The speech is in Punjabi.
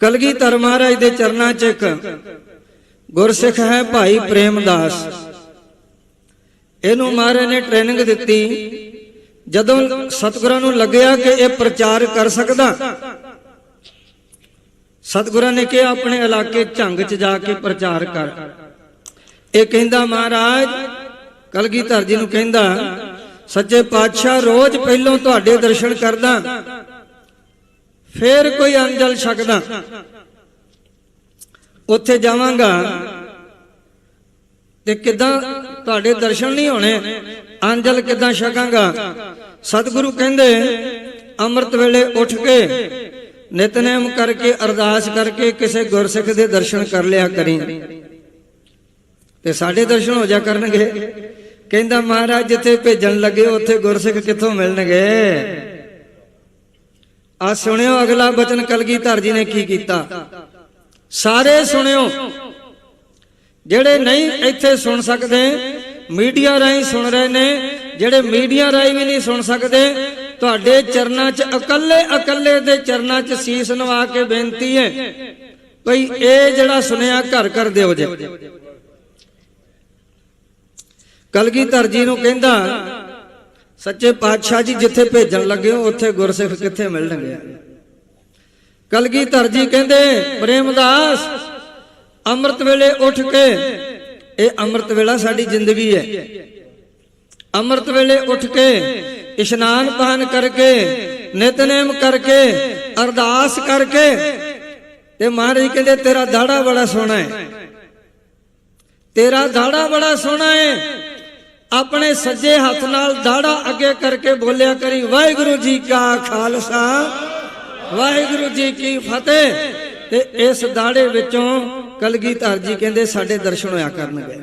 ਕਲਗੀਧਰ ਮਹਾਰਾਜ ਦੇ ਚਰਨਾਂ 'ਚ ਇੱਕ ਗੁਰਸਿੱਖ ਹੈ ਭਾਈ ਪ੍ਰੇਮਦਾਸ। ਇਹਨੂੰ ਮਹਾਰਾਜ ਨੇ ਟ੍ਰੇਨਿੰਗ ਦਿੱਤੀ। ਜਦੋਂ ਸਤਿਗੁਰਾਂ ਨੂੰ ਲੱਗਿਆ ਕਿ ਇਹ ਪ੍ਰਚਾਰ ਕਰ ਸਕਦਾ, ਸਤਿਗੁਰਾਂ ਨੇ ਕਿਹਾ, ਆਪਣੇ ਇਲਾਕੇ ਝੰਗ 'ਚ ਜਾ ਕੇ ਪ੍ਰਚਾਰ ਕਰ। ਇਹ ਕਹਿੰਦਾ, ਮਹਾਰਾਜ ਕਲਗੀਧਰ ਜੀ ਨੂੰ ਕਹਿੰਦਾ, ਸੱਚੇ ਪਾਤਸ਼ਾਹ ਰੋਜ਼ ਪਹਿਲੋਂ ਤੁਹਾਡੇ ਦਰਸ਼ਨ ਕਰਦਾ। ਫੇਰ ਕੋਈ ਅੰਜਲ ਛਕਦਾ। ਉੱਥੇ ਜਾਵਾਂਗਾ ਤੇ ਕਿਦਾਂ ਤੁਹਾਡੇ ਦਰਸ਼ਨ ਨਹੀਂ ਹੋਣੇ? ਅੰਜਲ ਕਿਦਾਂ ਛਕਾਂਗਾ? ਸਤਿਗੁਰੂ ਕਹਿੰਦੇ, ਅੰਮ੍ਰਿਤ ਵੇਲੇ ਉੱਠ ਕੇ ਨਿਤਨੇਮ ਕਰਕੇ, ਅਰਦਾਸ ਕਰਕੇ ਕਿਸੇ ਗੁਰਸਿੱਖ ਦੇ ਦਰਸ਼ਨ ਕਰ ਲਿਆ ਕਰੀ। ਤੇ ਸਾਡੇ ਦਰਸ਼ਨ ਹੋ ਜਾ ਕਰਨਗੇ। ਕਹਿੰਦਾ, ਮਹਾਰਾਜ ਜਿੱਥੇ ਭੇਜਣ ਲੱਗੇ, ਉੱਥੇ ਗੁਰਸਿੱਖ ਕਿੱਥੋਂ ਮਿਲਣਗੇ? ਆ ਸੁਣਿਓ, ਅਗਲਾ ਬਚਨ ਕਲਗੀਧਰ ਜੀ ਨੇ ਕੀ ਕੀਤਾ? ਸਾਰੇ ਸੁਣਿਓ। ਜਿਹੜੇ ਨਹੀਂ ਇੱਥੇ ਸੁਣ ਸਕਦੇ, ਮੀਡੀਆ ਰਾਹੀਂ ਸੁਣ ਰਹੇ ਨੇ, ਜਿਹੜੇ ਮੀਡੀਆ ਰਾਹੀਂ ਵੀ ਨਹੀਂ ਸੁਣ ਸਕਦੇ, ਤੁਹਾਡੇ ਚਰਨਾਂ 'ਚ ਇਕੱਲੇ ਇਕੱਲੇ ਦੇ ਚਰਨਾਂ 'ਚ ਸੀਸ ਨਵਾ ਕੇ ਬੇਨਤੀ ਹੈ ਭਈ ਇਹ ਜਿਹੜਾ ਸੁਣਿਆ, ਘਰ ਘਰ ਦਿਓ ਜੇ। ਕਲਗੀਧਰ ਜੀ ਨੂੰ ਕਹਿੰਦਾ ਸੱਚੇ ਪਾਤਸ਼ਾਹ ਜੀ ਜਿੱਥੇ ਭੇਜਣ ਲੱਗੇ ਹੋ, ਉੱਥੇ ਗੁਰਸਿੱਖ ਕਿੱਥੇ ਮਿਲਣਗੇ? ਕਲਗੀਧਰ ਜੀ ਕਹਿੰਦੇ, ਪ੍ਰੇਮਦਾਸ, ਅੰਮ੍ਰਿਤ ਵੇਲੇ ਉੱਠ ਕੇ, ਇਹ ਅੰਮ੍ਰਿਤ ਵੇਲਾ ਸਾਡੀ ਜ਼ਿੰਦਗੀ ਹੈ। ਅੰਮ੍ਰਿਤ ਵੇਲੇ ਉੱਠ ਕੇ, ਇਸ਼ਨਾਨ ਪਾਨ ਕਰਕੇ, ਨਿਤਨੇਮ ਕਰਕੇ, ਅਰਦਾਸ ਕਰਕੇ, ਤੇ ਮਹਾਰਾਜ ਕਹਿੰਦੇ, ਤੇਰਾ ਦਾੜਾ ਬੜਾ ਸੋਹਣਾ ਹੈ। ਤੇਰਾ ਦਾੜਾ ਬੜਾ ਸੋਹਣਾ ਹੈ ਆਪਣੇ ਸੱਜੇ ਹੱਥ ਨਾਲ ਦਾੜਾ ਅੱਗੇ ਕਰਕੇ ਬੋਲਿਆ ਕਰੀ, ਵਾਹਿਗੁਰੂ ਜੀ ਕਾ ਖਾਲਸਾ, ਵਾਹਿਗੁਰੂ ਜੀ ਕੀ ਫਤਿਹ। ਤੇ ਇਸ ਦਾੜੇ ਵਿੱਚੋਂ ਕਲਗੀਧਰ ਜੀ ਕਹਿੰਦੇ ਸਾਡੇ ਦਰਸ਼ਨ ਹੋਇਆ ਕਰਨਗੇ।